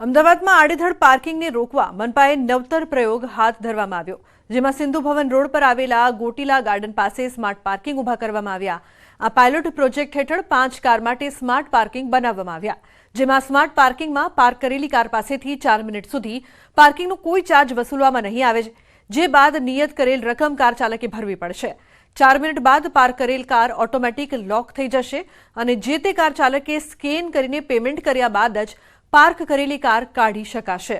અમદાવાદમાં આડેધડ પાર્કિંગને રોકવા મનપાએ નવતર પ્રયોગ હાથ ધરવામાં આવ્યો, જેમાં સિંધુ ભવન રોડ પર આવેલા ગોટીલા ગાર્ડન પાસે સ્માર્ટ પાર્કિંગ ઊભા કરવામાં આવ્યા. આ પાયલોટ પ્રોજેક્ટ હેઠળ પાંચ કાર માટે સ્માર્ટ પાર્કિંગ બનાવવામાં આવ્યા, જેમાં સ્માર્ટ પાર્કિંગમાં પાર્ક કરેલી કાર પાસેથી ચાર મિનિટ સુધી પાર્કિંગનો કોઈ ચાર્જ વસૂલવામાં નહીં આવે, જે બાદ નિયત કરેલ રકમ કાર ચાલકે ભરવી પડશે. ચાર મિનિટ બાદ પાર્ક કરેલ કાર ઓટોમેટિક લોક થઈ જશે અને જે તે કાર ચાલકે સ્કેન કરીને પેમેન્ટ કર્યા બાદ જ પાર્ક કરેલી કાર કાઢી શકાશે.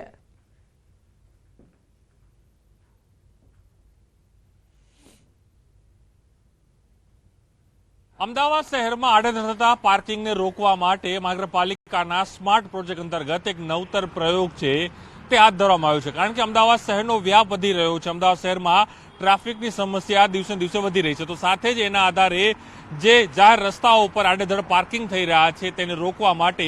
અમદાવાદ શહેરમાં આડેધડ થતા પાર્કિંગને રોકવા માટે મહાનગરપાલિકાના સ્માર્ટ પ્રોજેક્ટ અંતર્ગત એક નવતર પ્રયોગ છે તે હાથ ધરવામાં આવ્યો છે. કારણ કે અમદાવાદ શહેરનો વ્યાપ વધી રહ્યો છે. અમદાવાદ શહેરમાં ટ્રાફિકની સમસ્યા દિવસે દિવસે વધી રહી છે. તો સાથે જ એના આધારે જે જાહેર રસ્તાઓ ઉપર આડેધડ પાર્કિંગ થઈ રહ્યા છે તેને રોકવા માટે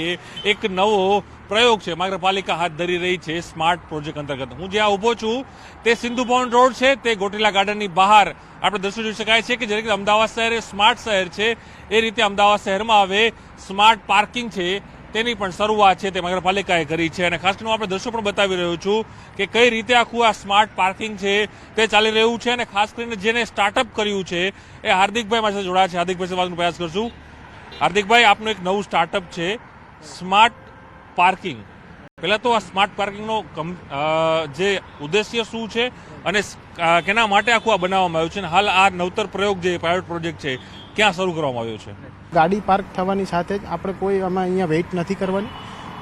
એક નવો પ્રયોગ છે. માગ્રપાલિકા હાથ ધરી રહી છે સ્માર્ટ પ્રોજેક્ટ અંતર્ગત. હું જ્યાં ઊભો છું, તે સિંધુ ભવન રોડ છે. તે ગોટીલા ગાર્ડનની બહાર આપણે દ્રશ્યો જોઈ શકાય છે કે જે રીતે અમદાવાદ શહેર એ સ્માર્ટ શહેર છે, એ રીતે અમદાવાદ શહેરમાં હવે સ્માર્ટ પાર્કિંગ છે. તેની પણ શરૂઆત છે તે નગરપાલિકાએ કરી છે. અને ખાસ કરીને આપણે દ્રશ્યો પણ બતાવી રહ્યો છું કે કઈ રીતે આખું આ સ્માર્ટ પાર્કિંગ છે તે ચાલી રહ્યું છે. અને ખાસ કરીને જેને સ્ટાર્ટઅપ કર્યું છે, એ હાર્દિકભાઈ મારી સાથે જોડાયા છે. હાર્દિકભાઈ સાથે પ્રયાસ કરશું. હાર્દિકભાઈ, આપનું એક નવું સ્ટાર્ટઅપ છે. Smart parking. પહેલાં તો આ સ્માર્ટ પાર્કિંગનો જે ઉદ્દેશ્ય શું છે અને કેના માટે આખું આ બનાવવામાં આવ્યું છે અને હાલ આ નવતર પ્રયોગ જે પાયલોટ પ્રોજેક્ટ છે, ક્યાં શરૂ કરવામાં આવ્યો છે? ગાડી પાર્ક થવાની સાથે જ આપણે કોઈ આમાં અહીંયા વેઇટ નથી કરવાની.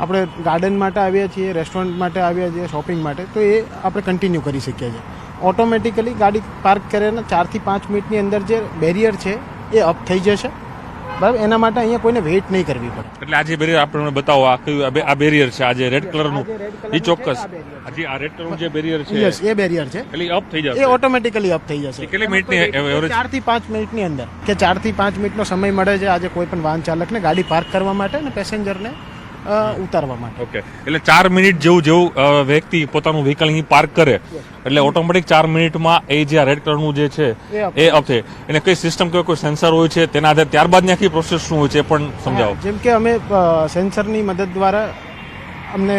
આપણે ગાર્ડન માટે આવ્યા છીએ રેસ્ટોરન્ટ માટે આવ્યા છીએ શોપિંગ માટે. તો એ આપણે કન્ટિન્યુ કરી શકીએ છીએ. ઓટોમેટિકલી ગાડી પાર્ક કરીને ચારથી પાંચ મિનિટની અંદર જે બેરિયર છે, એ અપ થઈ જશે. બરાબર એના માટે અહીંયા કોઈને વેઇટ નહીં કરવી પડે. એટલે આજે બેરિયર આપણે બતાવો આ કયું આ બેરિયર છે આજે રેડ રેડ કલરનું એ ચોક્કસ. હજી આ રેડ કલરનું જે બેરિયર છે યસ એ બેરિયર છે. એટલે અપ થઈ એ ઓટોમેટિકલી અપ થઈ જશે. કેટલી મિનિટની એવરેજ 4 થી પાંચ મિનિટની અંદર. કે ચારથી પાંચ મિનિટનો સમય મળે છે આજે કોઈ પણ વાહન ચાલકને ગાડી પાર્ક કરવા માટે અને પેસેન્જરને અ, ઉતારવા માટે. ઓકે. એટલે ચાર મિનિટ જેવું જેવું વ્યક્તિ પોતાનું વ્હીકલ અહીં પાર્ક કરે એટલે ઓટોમેટિક ચાર મિનિટમાં એ જે આ રેડ કલરનું જે છે એ અપ એને કઈ સિસ્ટમ કે કોઈ સેન્સર હોય છે તેના આધારે ત્યારબાદ આખી પ્રોસેસ શું હોય છે પણ સમજાવો. જેમ કે અમે સેન્સરની મદદ દ્વારા અમને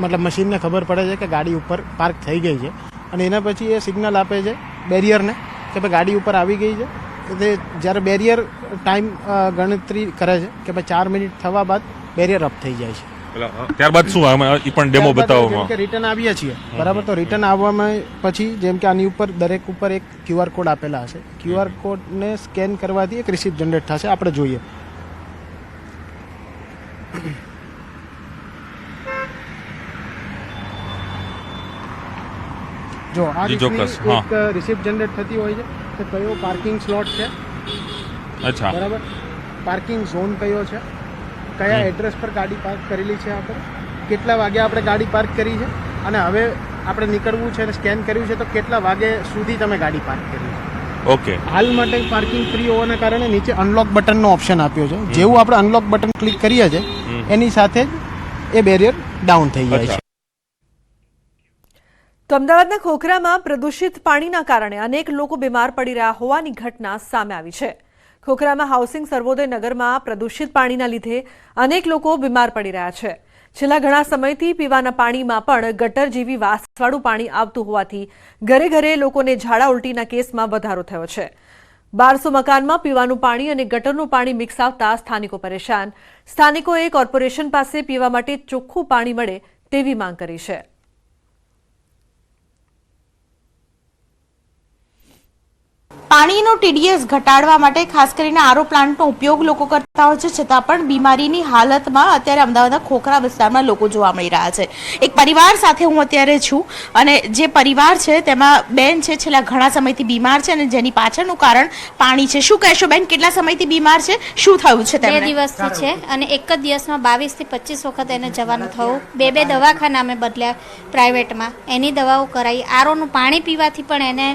મતલબ મશીનને ખબર પડે છે કે ગાડી ઉપર પાર્ક થઈ ગઈ છે. અને એના પછી એ સિગ્નલ આપે છે બેરિયરને કે ભાઈ ગાડી ઉપર આવી ગઈ છે. તે જ્યારે બેરિયર ટાઈમ ગણતરી કરે છે કે ભાઈ ચાર મિનિટ થવા બાદ બેરિયર અપ થઈ જાય છે. ત્યારબાદ શું એ પણ ડેમો બતાવો કે રિટર્ન આવીએ છીએ બરાબર? તો રિટર્ન આવવામાં પછી જેમ કે આની ઉપર દરેક ઉપર એક ક્યુઆર કોડ આપેલા હશે. ક્યુઆર કોડને સ્કેન કરવાથી એક રિસિપ્ટ જનરેટ થશે. આપણે જોઈએ. જો આ. એક રિસિપ્ટ જનરેટ થતી હોય છે. કે કયો પાર્કિંગ સ્લોટ છે? અચ્છા. બરાબર? પાર્કિંગ ઝોન કયો છે? કયા એડ્રેસ પર ગાડી પાર્ક કરેલી છે આપણે કેટલા વાગે આપણે ગાડી પાર્ક કરી છે? અને હવે આપણે નીકળવું છે અને સ્કેન કર્યું છે તો કેટલા વાગે સુધી તમે ગાડી પાર્ક કરી છે? ઓકે હાલ માટે પાર્કિંગ ફ્રી હોવાના કારણે નીચે અનલોક બટનનો ઓપ્શન આપ્યો છે. જેવું આપણે અનલોક બટન ક્લિક કરીએ છીએ એની સાથે જ એ બેરિયર ડાઉન થઈ જાય છે. તો અમદાવાદના ખોખરામાં પ્રદૂષિત પાણીના કારણે અનેક લોકો બીમાર પડી રહ્યા હોવાની ઘટના સામે આવી છે. ખોખરામાં હાઉસિંગ સર્વોદય નગરમાં પ્રદૂષિત પાણીના લીધે અનેક લોકો બીમાર પડી રહ્યા છે. છેલ્લા ઘણા સમયથી પીવાના પાણીમાં પણ ગટર જેવી વાસવાળું પાણી આવતું હોવાથી ઘરે ઘરે લોકોને ઝાડા ઉલટીના કેસમાં વધારો થયો છે. બારસો મકાનમાં પીવાનું પાણી અને ગટરનું પાણી મિક્સ આવતા સ્થાનિકો પરેશાન. સ્થાનિકોએ કોર્પોરેશન પાસે પીવા માટે ચોખ્ખું પાણી મળે તેવી માંગ કરી છે. પાણીનો ટીડીએસ ઘટાડવા માટે ખાસ કરીને આરો પ્લાન્ટનો ઉપયોગ લોકો કરતા હોય છે છતાં પણ બીમારીની હાલતમાં અત્યારે અમદાવાદના ખોખરા વિસ્તારમાં લોકો જોવા મળી રહ્યા છે. એક પરિવાર સાથે હું અત્યારે છું અને જે પરિવાર છે તેમાં બેન છે છેલ્લા ઘણા સમયથી બીમાર છે અને જેની પાછળનું કારણ પાણી છે. શું કહેશો બેન કેટલા સમયથી બીમાર છે? શું થયું છે બે દિવસથી છે અને એક જ દિવસમાં બાવીસથી પચીસ વખત એને જવાનું થયું. બે બે દવાખાના અમે બદલ્યા પ્રાઇવેટમાં. એની દવાઓ કરાવી આરોનું પાણી પીવાથી પણ એને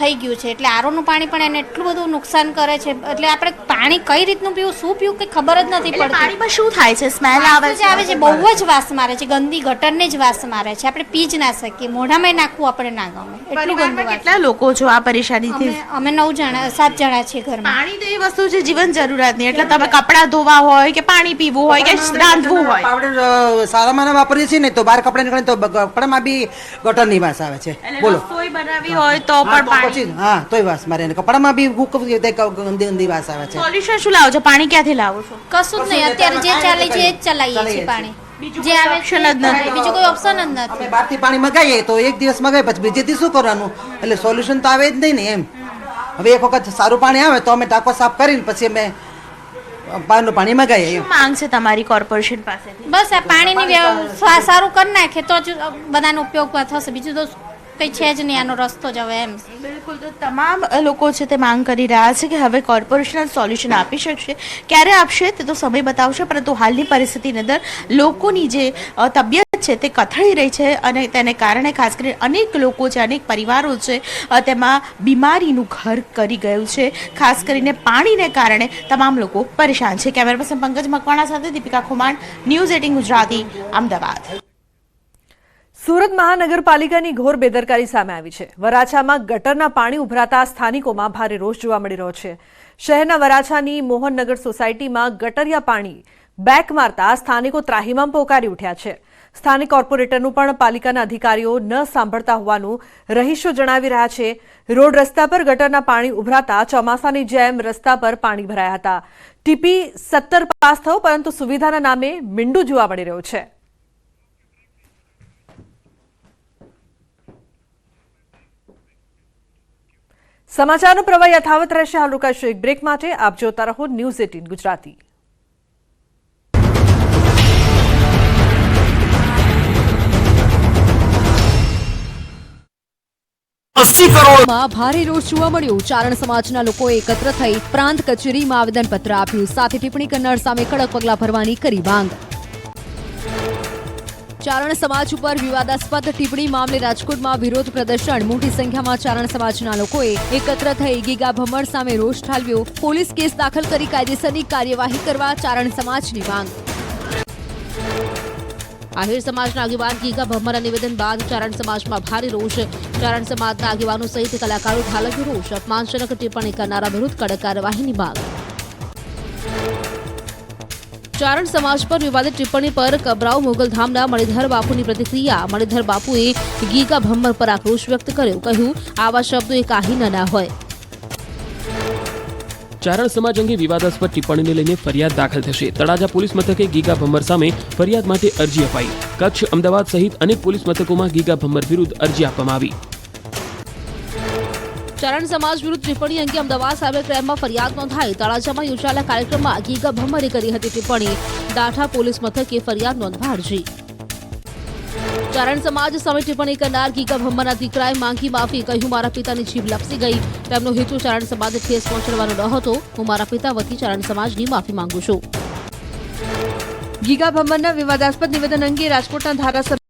થઈ ગયું છે. એટલે આરોનું પાણી પણ એને એટલું બધું નુકસાન કરે છે. એટલે આપણે પાણી કઈ રીતનું પીવું શું પીવું કે ખબર જ નથી પડતી. પાણીમાં શું થાય છે? સ્મેલ આવે છે આવે છે બહુ જ વાસ મારે છે. ગંદી ગટરને જ વાસ મારે છે. આપણે પી જ ના શકીએ. મોઢામાં નાખવું આપણે ના ગમે. એટલું ગંદુ કેટલા લોકો છો આ પરેશાનીથી? અમે અમે નવ જણા સાત જણા છીએ ઘરમાં. પાણી તો એ વસ્તુ છે જીવન જરૂરિયાતની એટલે તમે કપડાં ધોવા હોય કે પાણી પીવું હોય કે રાંધવું હોય. પાવડર સારામાં વાપરીએ છીએ ને તો બહાર કપડાં નીકળે તો કપડામાં બી ગટરની વાસ આવે છે. બોલો. રસોઈ બનાવી હોય તો પાણી પછી હા તોય વાસ મારે અને કપડામાં બી હું ગંદી ગંદી વાસ આવે છે. સોલ્યુશન શું લાવો છો? પાણી ક્યાંથી લાવો છો? કશું જ નહીં અત્યારે જે ચાલે છે એ જ ચલાવીએ છીએ પાણી. જે આવે option જ નથી. બીજું કોઈ ઓપ્શન જ નથી. અમે બહારથી પાણી મગાવીએ તો એક દિવસ મગાવી પછી બીજેથી શું કરવાનું? એટલે સોલ્યુશન તો આવે જ નહીં ને એમ. હવે એક વખત સારું પાણી આવે તો અમે ટાંકો સાફ કરીને પછી અમે બહારનું પાણી મગાવીએ શું માંગ છે તમારી કોર્પોરેશન પાસેથી? બસ આ પાણીની સારું કરી નાખે તો જ બધાનો ઉપયોગ થશે. બીજું તો કંઈ છે જ નહીં, આનો રસ્તો જ હવે એમ. બિલકુલ, તો તમામ લોકો છે તે માંગ કરી રહ્યા છે કે હવે કોર્પોરેશન સોલ્યુશન આપી શકશે. ક્યારે આપશે તે તો સમય બતાવશે, પરંતુ હાલની પરિસ્થિતિની અંદર લોકોની જે તબિયત છે તે કથળી રહી છે અને તેને કારણે ખાસ કરીને અનેક લોકો છે, અનેક પરિવારો છે તેમાં બીમારીનું ઘર કરી ગયું છે. ખાસ કરીને પાણીને કારણે તમામ લોકો પરેશાન છે. કેમેરા પર્સન પંકજ મકવાણા સાથે દીપિકા ખુમાણ, ન્યૂઝ એટીન ગુજરાતી, અમદાવાદ. સુરત મહાનગરપાલિકાની ઘોર બેદરકારી સામે આવી છે. વરાછામાં ગટરના પાણી ઉભરાતા સ્થાનિકોમાં ભારે રોષ જોવા મળી રહ્યો છે. શહેરના વરાછાની મોહનનગર સોસાયટીમાં ગટરિયા પાણી બેક મારતા સ્થાનિકો ત્રાહિમામ પોકારી ઉઠ્યા છે. સ્થાનિક કોર્પોરેટરનું પણ પાલિકાના અધિકારીઓ ન સાંભળતા હોવાનું રહીશો જણાવી રહ્યા છે. રોડ રસ્તા પર ગટરના પાણી ઉભરાતા ચોમાસાની જેમ રસ્તા પર પાણી ભરાયા હતા. ટીપી સત્તર પાસ થયો, પરંતુ સુવિધાના નામે મીંડું જોવા મળી રહ્યું છે. સમાચારનો પ્રવાહ યથાવત રહેશે. હાલ રોકાશું એક બ્રેક માટે. આપ જોતા રહો ન્યૂઝ એટીન ગુજરાતી. માં ભારે રોષ જોવા મળ્યો. ચારણ સમાજના લોકોએ એકત્ર થઈ પ્રાંત કચેરીમાં આવેદનપત્ર આપ્યું. સાથે ટિપ્પણી કરનાર સામે કડક પગલાં ભરવાની કરી માંગ. ચારણ સમાજ ઉપર વિવાદાસ્પદ ટિપ્પણી મામલે રાજકોટમાં વિરોધ પ્રદર્શન. મોટી સંખ્યામાં ચારણ સમાજના લોકોએ એકત્ર થઈ ગીગા ભમર સામે રોષ ઠાલવ્યો. પોલીસ કેસ દાખલ કરી કાયદેસરની કાર્યવાહી કરવા ચારણ સમાજની માંગ. આહિર સમાજના આગેવાન ગીગા ભમરના નિવેદન બાદ ચારણ સમાજમાં ભારે રોષ. ચારણ સમાજના આગેવાનો સહિત કલાકારો ઠાલવ્યો રોષ. અપમાનજનક ટિપ્પણી કરનારા વિરુદ્ધ કડક કાર્યવાહીની માંગ. ચારણ સમાજ પર વિવાદિત ટિપ્પણી પર કબરાવ મોગલધામના મણિધર બાપુની પ્રતિક્રિયા. મણિધર બાપુએ ગીગા ભમ્મર પર આક્રોશ વ્યક્ત કર્યો. કહ્યું, આવા શબ્દો એ કાહી ન ના હોય. ચારણ સમાજ અંગે વિવાદાસ્પદ ટિપ્પણીને લઈને ફરિયાદ દાખલ થશે. તળાજા પોલીસ મથકે ગીગા ભમ્મર સામે ફરિયાદ માટે અરજી અપાઈ. કચ્છ, અમદાવાદ સહિત અનેક પોલીસ મથકોમાં ગીગા ભમ્મર વિરુદ્ધ અરજી આપવામાં આવી. ચારણ સમાજ વિરુદ્ધ ટિપ્પણી અંગે અમદાવાદ સાયબર ક્રાઇમમાં ફરિયાદ નોંધાઈ. તળાજામાં યોજાયેલા કાર્યક્રમમાં ગીગા ભમરે કરી હતી ટિપ્પણી. દાઠા પોલીસ મથકે ફરિયાદ નોંધવા અરજી ચારણ સમાજ સામે ટિપ્પણી કરનાર ગીગા ભમ્મરના દીકરાએ માંગી માફી. કહ્યું, મારા પિતાની જીભ લપસી ગઈ. તેમનો હેતુ ચારણ સમાજને ઠેસ પહોંચાડવાનો ન હતો. હું મારા પિતા વતી ચારણ સમાજની માફી માંગુ છું. ગીગા ભમ્મરના વિવાદાસ્પદ નિવેદન અંગે રાજકોટના ધારાસભ્ય